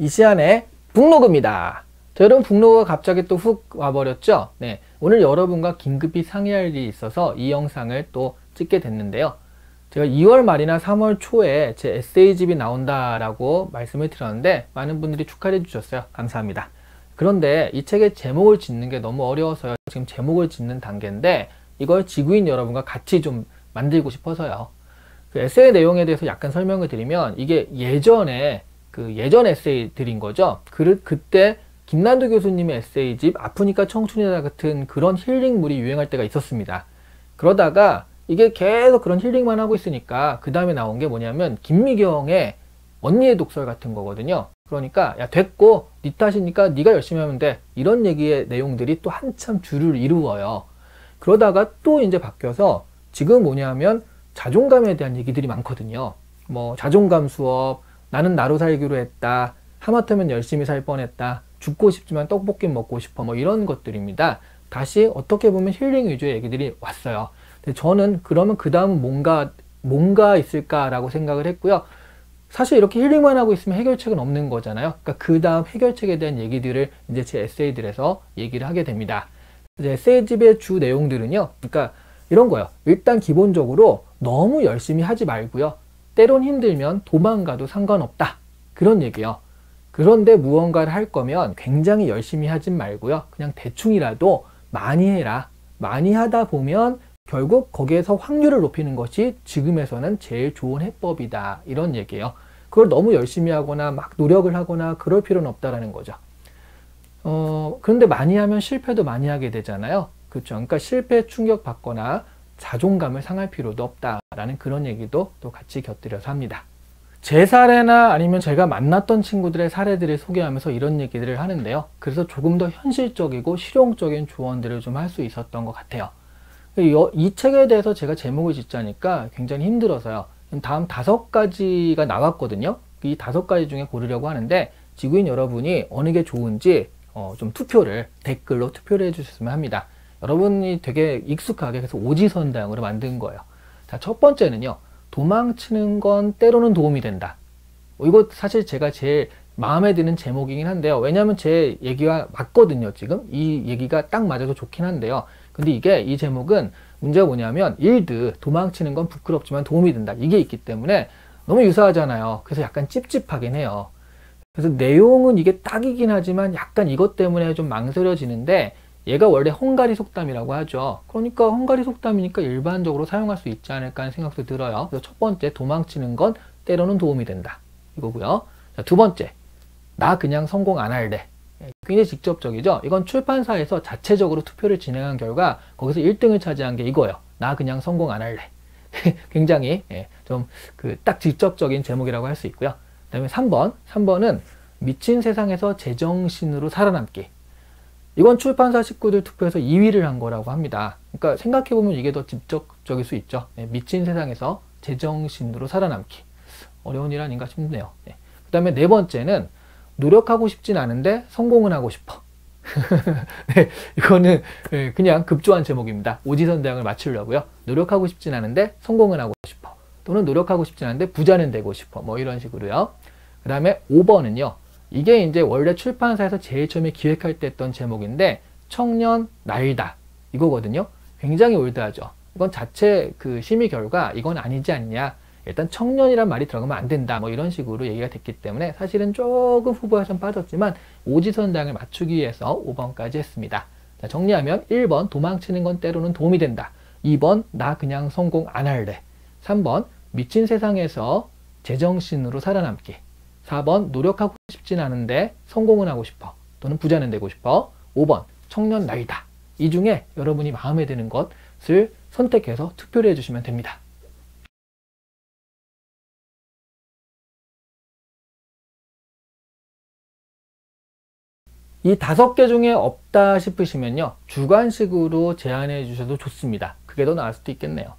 이시안의 북로그입니다. 자, 여러분 북로그가 갑자기 또 훅 와버렸죠? 네, 오늘 여러분과 긴급히 상의할 일이 있어서 이 영상을 또 찍게 됐는데요. 제가 2월 말이나 3월 초에 제 에세이집이 나온다라고 말씀을 드렸는데 많은 분들이 축하해 주셨어요. 감사합니다. 그런데 이 책의 제목을 짓는 게 너무 어려워서요. 지금 제목을 짓는 단계인데 이걸 지구인 여러분과 같이 좀 만들고 싶어서요. 그 에세이 내용에 대해서 약간 설명을 드리면 이게 예전에 그 예전 에세이들인 거죠. 그, 그때 김난도 교수님의 에세이집 아프니까 청춘이다 같은 그런 힐링물이 유행할 때가 있었습니다. 그러다가 이게 계속 그런 힐링만 하고 있으니까 그 다음에 나온 게 뭐냐면 김미경의 언니의 독설 같은 거거든요. 그러니까 야 됐고 니 탓이니까 네가 열심히 하면 돼 이런 얘기의 내용들이 또 한참 줄을 이루어요. 그러다가 또 이제 바뀌어서 지금 뭐냐면 자존감에 대한 얘기들이 많거든요. 뭐 자존감 수업, 나는 나로 살기로 했다. 하마터면 열심히 살 뻔했다. 죽고 싶지만 떡볶이 먹고 싶어. 뭐 이런 것들입니다. 다시 어떻게 보면 힐링 위주의 얘기들이 왔어요. 근데 저는 그러면 그 다음은 뭔가, 뭔가 있을까라고 생각을 했고요. 사실 이렇게 힐링만 하고 있으면 해결책은 없는 거잖아요. 그러니까 그 다음 해결책에 대한 얘기들을 이제 제 에세이들에서 얘기를 하게 됩니다. 이제 에세이집의 주 내용들은요. 그러니까 이런 거예요. 일단 기본적으로 너무 열심히 하지 말고요. 때론 힘들면 도망가도 상관없다. 그런 얘기예요. 그런데 무언가를 할 거면 굉장히 열심히 하진 말고요. 그냥 대충이라도 많이 해라. 많이 하다 보면 결국 거기에서 확률을 높이는 것이 지금에서는 제일 좋은 해법이다. 이런 얘기예요. 그걸 너무 열심히 하거나 막 노력을 하거나 그럴 필요는 없다라는 거죠. 어, 그런데 많이 하면 실패도 많이 하게 되잖아요. 그렇죠. 그러니까 실패 충격 받거나 자존감을 상할 필요도 없다라는 그런 얘기도 또 같이 곁들여서 합니다. 제 사례나 아니면 제가 만났던 친구들의 사례들을 소개하면서 이런 얘기들을 하는데요. 그래서 조금 더 현실적이고 실용적인 조언들을 좀 할 수 있었던 것 같아요. 이 책에 대해서 제가 제목을 짓자니까 굉장히 힘들어서요. 다음 다섯 가지가 나왔거든요. 이 다섯 가지 중에 고르려고 하는데 지구인 여러분이 어느 게 좋은지 어 좀 투표를 댓글로 투표를 해주셨으면 합니다. 여러분이 되게 익숙하게 그래서 오지선당으로 만든 거예요. 자, 첫 번째는요. 도망치는 건 때로는 도움이 된다. 어, 이거 사실 제가 제일 마음에 드는 제목이긴 한데요. 왜냐하면 제 얘기가 맞거든요. 지금 이 얘기가 딱 맞아서 좋긴 한데요. 근데 이게 이 제목은 문제가 뭐냐면 일드 도망치는 건 부끄럽지만 도움이 된다. 이게 있기 때문에 너무 유사하잖아요. 그래서 약간 찝찝하긴 해요. 그래서 내용은 이게 딱이긴 하지만 약간 이것 때문에 좀 망설여지는데 얘가 원래 헝가리 속담이라고 하죠. 그러니까 헝가리 속담이니까 일반적으로 사용할 수 있지 않을까 하는 생각도 들어요. 그래서 첫 번째, 도망치는 건 때로는 도움이 된다. 이거고요. 자, 두 번째, 나 그냥 성공 안 할래. 예, 굉장히 직접적이죠. 이건 출판사에서 자체적으로 투표를 진행한 결과 거기서 1등을 차지한 게 이거예요. 나 그냥 성공 안 할래. 굉장히 예, 좀그 딱 직접적인 제목이라고 할 수 있고요. 그 다음에 3번. 3번은 미친 세상에서 제정신으로 살아남기. 이건 출판사 식구들 투표에서 2위를 한 거라고 합니다. 그러니까 생각해보면 이게 더 직접적일 수 있죠. 네, 미친 세상에서 제정신으로 살아남기. 어려운 일 아닌가 싶네요. 네. 그 다음에 네 번째는 노력하고 싶진 않은데 성공은 하고 싶어. 네, 이거는 네, 그냥 급조한 제목입니다. 오지선대왕을 맞추려고요. 노력하고 싶진 않은데 성공은 하고 싶어. 또는 노력하고 싶진 않은데 부자는 되고 싶어. 뭐 이런 식으로요. 그 다음에 5번은요. 이게 이제 원래 출판사에서 제일 처음에 기획할 때 했던 제목인데 청년 날다 이거거든요. 굉장히 올드하죠. 이건 자체 그 심의 결과 이건 아니지 않냐. 일단 청년이란 말이 들어가면 안 된다. 뭐 이런 식으로 얘기가 됐기 때문에 사실은 조금 후보가 좀 빠졌지만 오지선당을 맞추기 위해서 5번까지 했습니다. 자, 정리하면 1번 도망치는 건 때로는 도움이 된다. 2번 나 그냥 성공 안 할래. 3번 미친 세상에서 제정신으로 살아남기. 4번 노력하고 싶진 않은데 성공은 하고 싶어 또는 부자는 되고 싶어? 5번 청년 나이다. 이 중에 여러분이 마음에 드는 것을 선택해서 투표를 해주시면 됩니다. 이 다섯 개 중에 없다 싶으시면요 주관식으로 제안해 주셔도 좋습니다. 그게 더 나을 수도 있겠네요.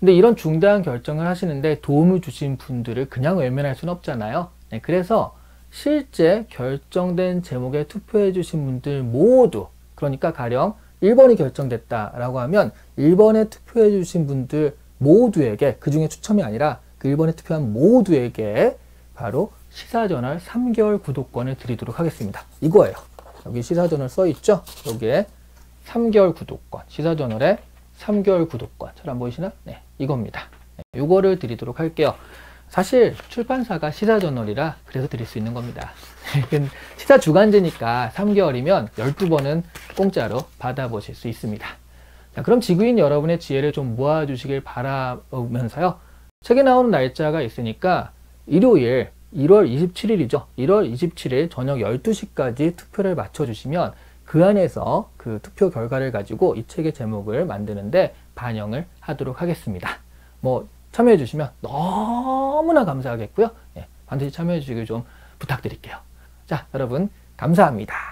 근데 이런 중대한 결정을 하시는데 도움을 주신 분들을 그냥 외면할 수는 없잖아요. 네, 그래서 실제 결정된 제목에 투표해 주신 분들 모두 그러니까 가령 1번이 결정됐다라고 하면 1번에 투표해 주신 분들 모두에게 그 중에 추첨이 아니라 그 1번에 투표한 모두에게 바로 시사저널 3개월 구독권을 드리도록 하겠습니다. 이거예요. 여기 시사저널 써 있죠? 여기에 3개월 구독권, 시사저널에 3개월 구독권. 잘 안 보이시나? 네, 이겁니다. 네, 이거를 드리도록 할게요. 사실 출판사가 시사저널이라 그래서 드릴 수 있는 겁니다. 시사 주간지니까 3개월이면 12번은 공짜로 받아보실 수 있습니다. 자, 그럼 지구인 여러분의 지혜를 좀 모아주시길 바라면서요. 책에 나오는 날짜가 있으니까 일요일 1월 27일이죠. 1월 27일 저녁 12시까지 투표를 맞춰주시면 그 안에서 그 투표 결과를 가지고 이 책의 제목을 만드는데 반영을 하도록 하겠습니다. 뭐 참여해 주시면 너무나 감사하겠고요. 네, 반드시 참여해 주시길 좀 부탁드릴게요. 자, 여러분 감사합니다.